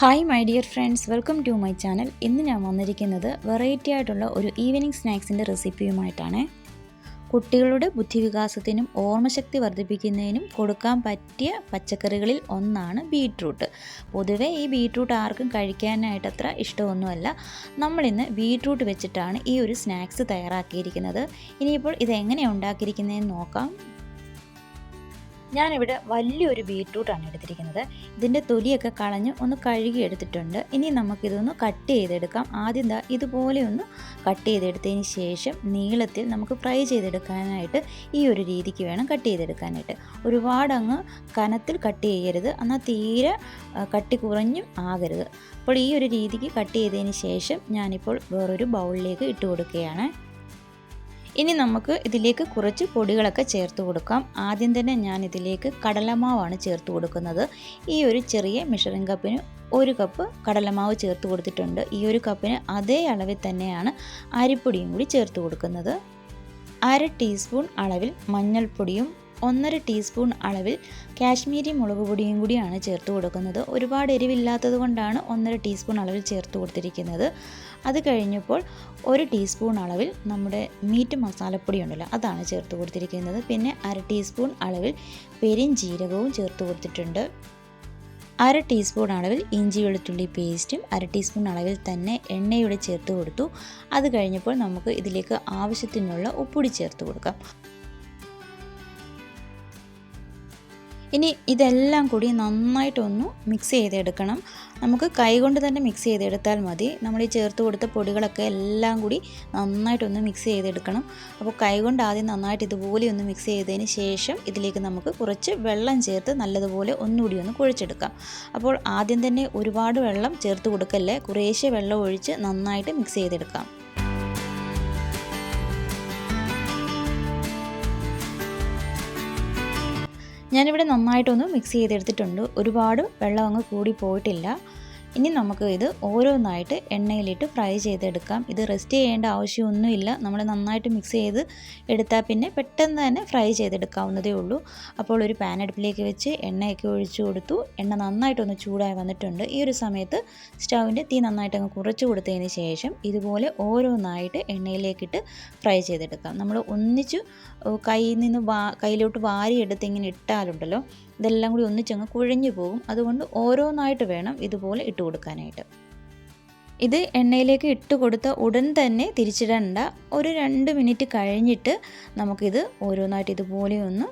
Hi my dear friends welcome to my channel ഇന്ന് ഞാൻ വന്നിരിക്കുന്നത് വെറൈറ്റി ആയിട്ടുള്ള ഒരു ഈവനിങ് സ്നാക്സിന്റെ റെസിപ്പിയുമായിട്ടാണ് കുട്ടികളുടെ ബുദ്ധിവികാസത്തിനും ഓർമ്മശക്തി വർദ്ധിപ്പിക്കുന്നതിനും കൊടുക്കാൻ പറ്റിയ പച്ചക്കറികളിൽ ഒന്നാണ് ബീട്രൂട്ട് പൊതുവെ ഈ ബീട്രൂട്ട് ആർക്കും കഴിക്കാനായിട്ട് അത്ര ഇഷ്ടമൊന്നുമല്ല. നമ്മളിന്ന് ബീട്രൂട്ട് വെച്ചിട്ടാണ് ഈ ഒരു സ്നാക്സ് തയ്യാറാക്കിയിരിക്കുന്നത്. ഇനിയിപ്പോൾ ഇത് എങ്ങനെ ഉണ്ടാക്കിയിരിക്കുന്നതെന്ന് നോക്കാം. ഞാനിവിടെ വലിയൊരു ബീട്രൂട്ടാണ് എടുത്തിരിക്കുന്നത്. ഇതിന്റെ തൊലിയൊക്കെ കളഞ്ഞ് ഒന്ന് കഴുകി എടുത്തിട്ടുണ്ട്. ഇനി നമുക്കിതൊന്ന് കട്ട് ചെയ്തെടുക്കാം. ആദ്യം ദാ ഇതുപോലെ ഒന്ന് കട്ട് ചെയ്തെടുത്തതിന് ശേഷം നീളത്തിൽ നമുക്ക് ഫ്രൈ ചെയ്തെടുക്കാനായിട്ട് ഈ ഒരു രീതിക്ക് വേണം കട്ട് ചെയ്തെടുക്കാനായിട്ട്. ഒരുപാട് അങ്ങ് കനത്തിൽ കട്ട് ചെയ്യരുത്. എന്നാൽ തീരെ കട്ടി കുറഞ്ഞും ആകരുത്. അപ്പോൾ ഈ ഒരു രീതിക്ക് കട്ട് ചെയ്തതിന് ശേഷം ഞാനിപ്പോൾ വേറൊരു ബൗളിലേക്ക് ഇട്ട് കൊടുക്കുകയാണ്. ഇനി നമുക്ക് ഇതിലേക്ക് കുറച്ച് പൊടികളൊക്കെ ചേർത്ത് കൊടുക്കാം. ആദ്യം തന്നെ ഞാൻ ഇതിലേക്ക് കടലമാവാണ് ചേർത്ത് കൊടുക്കുന്നത്. ഈ ഒരു ചെറിയ മെഷറിംഗ് കപ്പിന് ഒരു കപ്പ് കടലമാവ് ചേർത്ത് കൊടുത്തിട്ടുണ്ട്. ഈ ഒരു കപ്പിന് അതേ അളവിൽ തന്നെയാണ് അരിപ്പൊടിയും കൂടി ചേർത്ത് കൊടുക്കുന്നത്. അര ടീസ്പൂൺ അളവിൽ മഞ്ഞൾപ്പൊടിയും ഒന്നര ടീസ്പൂൺ അളവിൽ കാശ്മീരി മുളക് പൊടിയും കൂടിയാണ് ചേർത്ത് കൊടുക്കുന്നത്. ഒരുപാട് എരിവില്ലാത്തത് കൊണ്ടാണ് ഒന്നര ടീസ്പൂൺ അളവിൽ ചേർത്ത് കൊടുത്തിരിക്കുന്നത്. അത് കഴിഞ്ഞപ്പോൾ ഒരു ടീസ്പൂൺ അളവിൽ നമ്മുടെ മീറ്റ് മസാലപ്പൊടി ഉണ്ടല്ലോ അതാണ് ചേർത്ത് കൊടുത്തിരിക്കുന്നത്. പിന്നെ അര ടീസ്പൂൺ അളവിൽ പെരിഞ്ജീരകവും ചേർത്ത് കൊടുത്തിട്ടുണ്ട്. അര ടീസ്പൂൺ അളവിൽ ഇഞ്ചി വെളുത്തുള്ളി പേസ്റ്റും അര ടീസ്പൂൺ അളവിൽ തന്നെ എണ്ണയുടെ ചേർത്ത് കൊടുത്തു. അത് കഴിഞ്ഞപ്പോൾ നമുക്ക് ഇതിലേക്ക് ആവശ്യത്തിനുള്ള ഉപ്പുടി ചേർത്ത് കൊടുക്കാം. ഇനി ഇതെല്ലാം കൂടി നന്നായിട്ടൊന്ന് മിക്സ് ചെയ്തെടുക്കണം. നമുക്ക് കൈകൊണ്ട് തന്നെ മിക്സ് ചെയ്തെടുത്താൽ മതി. നമ്മൾ ഈ ചേർത്ത് കൊടുത്ത പൊടികളൊക്കെ എല്ലാം കൂടി നന്നായിട്ടൊന്ന് മിക്സ് ചെയ്തെടുക്കണം. അപ്പോൾ കൈകൊണ്ട് ആദ്യം നന്നായിട്ട് ഇതുപോലെ ഒന്ന് മിക്സ് ചെയ്തതിന് ശേഷം ഇതിലേക്ക് നമുക്ക് കുറച്ച് വെള്ളം ചേർത്ത് നല്ലതുപോലെ ഒന്നുകൂടി ഒന്ന് കുഴിച്ചെടുക്കാം. അപ്പോൾ ആദ്യം തന്നെ ഒരുപാട് വെള്ളം ചേർത്ത് കൊടുക്കല്ലേ? കുറേശ്ശെ വെള്ളം ഒഴിച്ച് നന്നായിട്ട് മിക്സ് ചെയ്തെടുക്കാം. ഞാനിവിടെ നന്നായിട്ടൊന്ന് മിക്സ് ചെയ്തെടുത്തിട്ടുണ്ട്. ഒരുപാട് വെള്ളം അങ്ങ് കൂടി പോയിട്ടില്ല. ഇനി നമുക്ക് ഇത് ഓരോന്നായിട്ട് എണ്ണയിലിട്ട് ഫ്രൈ ചെയ്തെടുക്കാം. ഇത് റെസ്റ്റ് ചെയ്യേണ്ട ആവശ്യമൊന്നുമില്ല. നമ്മൾ നന്നായിട്ട് മിക്സ് ചെയ്ത് എടുത്താൽ പിന്നെ പെട്ടെന്ന് തന്നെ ഫ്രൈ ചെയ്തെടുക്കാവുന്നതേ ഉള്ളൂ. അപ്പോൾ ഒരു പാൻ അടുപ്പിലേക്ക് വെച്ച് എണ്ണയൊക്കെ ഒഴിച്ചു കൊടുത്തു. എണ്ണ നന്നായിട്ടൊന്ന് ചൂടായി വന്നിട്ടുണ്ട്. ഈ ഒരു സമയത്ത് സ്റ്റൗവിന്റെ തീ നന്നായിട്ട് അങ്ങ് കുറച്ച് കൊടുത്തതിന് ശേഷം ഇതുപോലെ ഓരോന്നായിട്ട് എണ്ണയിലേക്കിട്ട് ഫ്രൈ ചെയ്തെടുക്കാം. നമ്മൾ ഒന്നിച്ച് കയ്യിൽ നിന്ന് വാ കയ്യിലോട്ട് വാരിയെടുത്ത് ഇങ്ങനെ ഇട്ടാലുണ്ടല്ലോ ഇതെല്ലാം കൂടി ഒന്നിച്ചങ്ങ് കുഴഞ്ഞു പോകും. അതുകൊണ്ട് ഓരോന്നായിട്ട് വേണം ഇതുപോലെ ഇട്ട് കൊടുക്കാനായിട്ട്. ഇത് എണ്ണയിലേക്ക് ഇട്ട് കൊടുത്ത ഉടൻ തന്നെ തിരിച്ചിടേണ്ട. ഒരു രണ്ട് മിനിറ്റ് കഴിഞ്ഞിട്ട് നമുക്കിത് ഓരോന്നായിട്ട് ഇതുപോലെ ഒന്ന്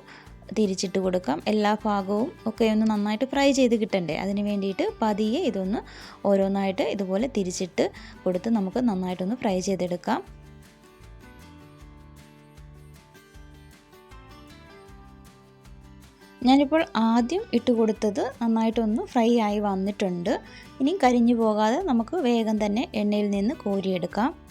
തിരിച്ചിട്ട് കൊടുക്കാം. എല്ലാ ഭാഗവും ഒക്കെ ഒന്ന് നന്നായിട്ട് ഫ്രൈ ചെയ്ത് കിട്ടണ്ടേ. അതിന് വേണ്ടിയിട്ട് പതിയെ ഇതൊന്ന് ഓരോന്നായിട്ട് ഇതുപോലെ തിരിച്ചിട്ട് കൊടുത്ത് നമുക്ക് നന്നായിട്ടൊന്ന് ഫ്രൈ ചെയ്തെടുക്കാം. ഞാനിപ്പോൾ ആദ്യം ഇട്ട് കൊടുത്തത് നന്നായിട്ടൊന്ന് ഫ്രൈ ആയി വന്നിട്ടുണ്ട്. ഇനി കരിഞ്ഞു പോകാതെ നമുക്ക് വേഗം തന്നെ എണ്ണയിൽ നിന്ന് കോരിയെടുക്കാം.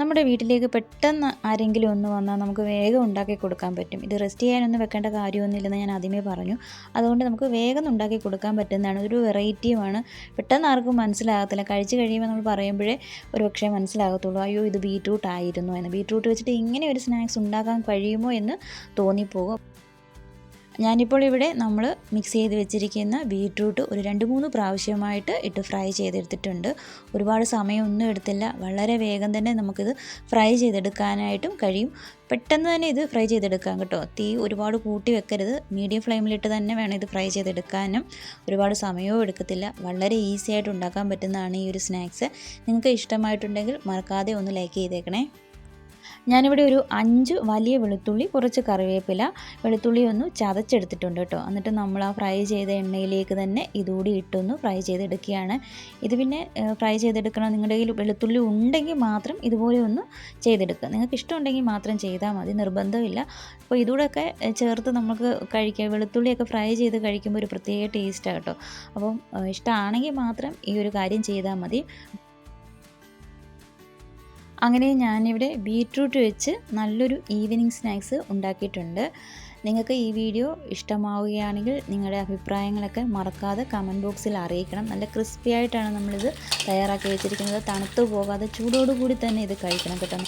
നമ്മുടെ വീട്ടിലേക്ക് പെട്ടെന്ന് ആരെങ്കിലും ഒന്ന് വന്നാൽ നമുക്ക് വേഗം ഉണ്ടാക്കി കൊടുക്കാൻ പറ്റും. ഇത് റെസ്റ്റ് ചെയ്യാനൊന്നും വെക്കേണ്ട കാര്യമൊന്നുമില്ലെന്ന് ഞാൻ ആദ്യമേ പറഞ്ഞു. അതുകൊണ്ട് നമുക്ക് വേഗം ഉണ്ടാക്കി കൊടുക്കാൻ പറ്റുന്നതാണ്. ഒരു വെറൈറ്റിയുമാണ്. പെട്ടെന്ന് ആർക്കും മനസ്സിലാകത്തില്ല. കഴിച്ച് കഴിയുമ്പോൾ നമ്മൾ പറയുമ്പോഴേ ഒരു പക്ഷേ മനസ്സിലാകത്തുള്ളൂ. അയ്യോ ഇത് ബീറ്റ്റൂട്ട് ആയിരുന്നു എന്ന്. ബീറ്റ്റൂട്ട് വെച്ചിട്ട് ഇങ്ങനെ ഒരു സ്നാക്സ് ഉണ്ടാക്കാൻ കഴിയുമോ എന്ന് തോന്നിപ്പോകും. ഞാനിപ്പോൾ ഇവിടെ നമ്മൾ മിക്സ് ചെയ്ത് വെച്ചിരിക്കുന്ന ബീട്രൂട്ട് ഒരു രണ്ട് മൂന്ന് പ്രാവശ്യമായിട്ട് ഇട്ട് ഫ്രൈ ചെയ്തെടുത്തിട്ടുണ്ട്. ഒരുപാട് സമയമൊന്നും എടുത്തില്ല. വളരെ വേഗം തന്നെ നമുക്കിത് ഫ്രൈ ചെയ്തെടുക്കാനായിട്ടും കഴിയും. പെട്ടെന്ന് തന്നെ ഇത് ഫ്രൈ ചെയ്തെടുക്കാം കേട്ടോ. തീ ഒരുപാട് കൂട്ടി വെക്കരുത്. മീഡിയം ഫ്ലെയിമിലിട്ട് തന്നെ വേണം ഇത് ഫ്രൈ ചെയ്തെടുക്കാനും. ഒരുപാട് സമയവും എടുക്കത്തില്ല. വളരെ ഈസി ആയിട്ട് ഉണ്ടാക്കാൻ പറ്റുന്നതാണ് ഈ ഒരു സ്നാക്സ് നിങ്ങൾക്ക് ഇഷ്ടമായിട്ടുണ്ടെങ്കിൽ മറക്കാതെ ഒന്ന് ലൈക്ക് ചെയ്തേക്കണേ. ഞാനിവിടെ ഒരു അഞ്ച് വലിയ വെളുത്തുള്ളി കുറച്ച് കറിവേപ്പില വെളുത്തുള്ളി ഒന്ന് ചതച്ചെടുത്തിട്ടുണ്ട് കേട്ടോ. എന്നിട്ട് നമ്മൾ ആ ഫ്രൈ ചെയ്ത എണ്ണയിലേക്ക് തന്നെ ഇതുകൂടി ഇട്ടൊന്ന് ഫ്രൈ ചെയ്തെടുക്കുകയാണ്. ഇത് പിന്നെ ഫ്രൈ ചെയ്തെടുക്കണം. നിങ്ങളുടെ കയ്യിൽ വെളുത്തുള്ളി ഉണ്ടെങ്കിൽ മാത്രം ഇതുപോലെ ഒന്ന് ചെയ്തെടുക്കുക. നിങ്ങൾക്ക് ഇഷ്ടമുണ്ടെങ്കിൽ മാത്രം ചെയ്താൽ മതി നിർബന്ധമില്ല. അപ്പോൾ ഇതുകൂടെയൊക്കെ ചേർത്ത് നമുക്ക് കഴിക്കുക വെളുത്തുള്ളിയൊക്കെ ഫ്രൈ ചെയ്ത് കഴിക്കുമ്പോൾ ഒരു പ്രത്യേക ടേസ്റ്റാണ് കേട്ടോ. അപ്പം ഇഷ്ടമാണെങ്കിൽ മാത്രം ഈ ഒരു കാര്യം ചെയ്താൽ മതി. അങ്ങനെ ഞാനിവിടെ ബീട്രൂട്ട് വെച്ച് നല്ലൊരു ഈവനിങ് സ്നാക്സ് ഉണ്ടാക്കിയിട്ടുണ്ട്. നിങ്ങൾക്ക് ഈ വീഡിയോ ഇഷ്ടമാവുകയാണെങ്കിൽ നിങ്ങളുടെ അഭിപ്രായങ്ങളൊക്കെ മറക്കാതെ കമന്റ് ബോക്സിൽ അറിയിക്കണം. നല്ല ക്രിസ്പി ആയിട്ടാണ് നമ്മളിത് തയ്യാറാക്കി വെച്ചിരിക്കുന്നത്. തണുത്തു പോകാതെ ചൂടോടുകൂടി തന്നെ ഇത് കഴിക്കണം കേട്ടോ.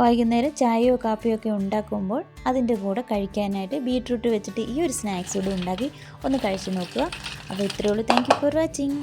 വൈകുന്നേരം ചായയോ കാപ്പിയോ ഒക്കെ ഉണ്ടാക്കുമ്പോൾ അതിന്റെ കൂടെ കഴിക്കാനായിട്ട് ബീട്രൂട്ട് വെച്ചിട്ട് ഈ ഒരു സ്നാക്സ് കൂടി ഉണ്ടാക്കി ഒന്ന് കഴിച്ചു നോക്കുക. അപ്പോൾ ഇത്രയേ ഉള്ളൂ. Thank for watching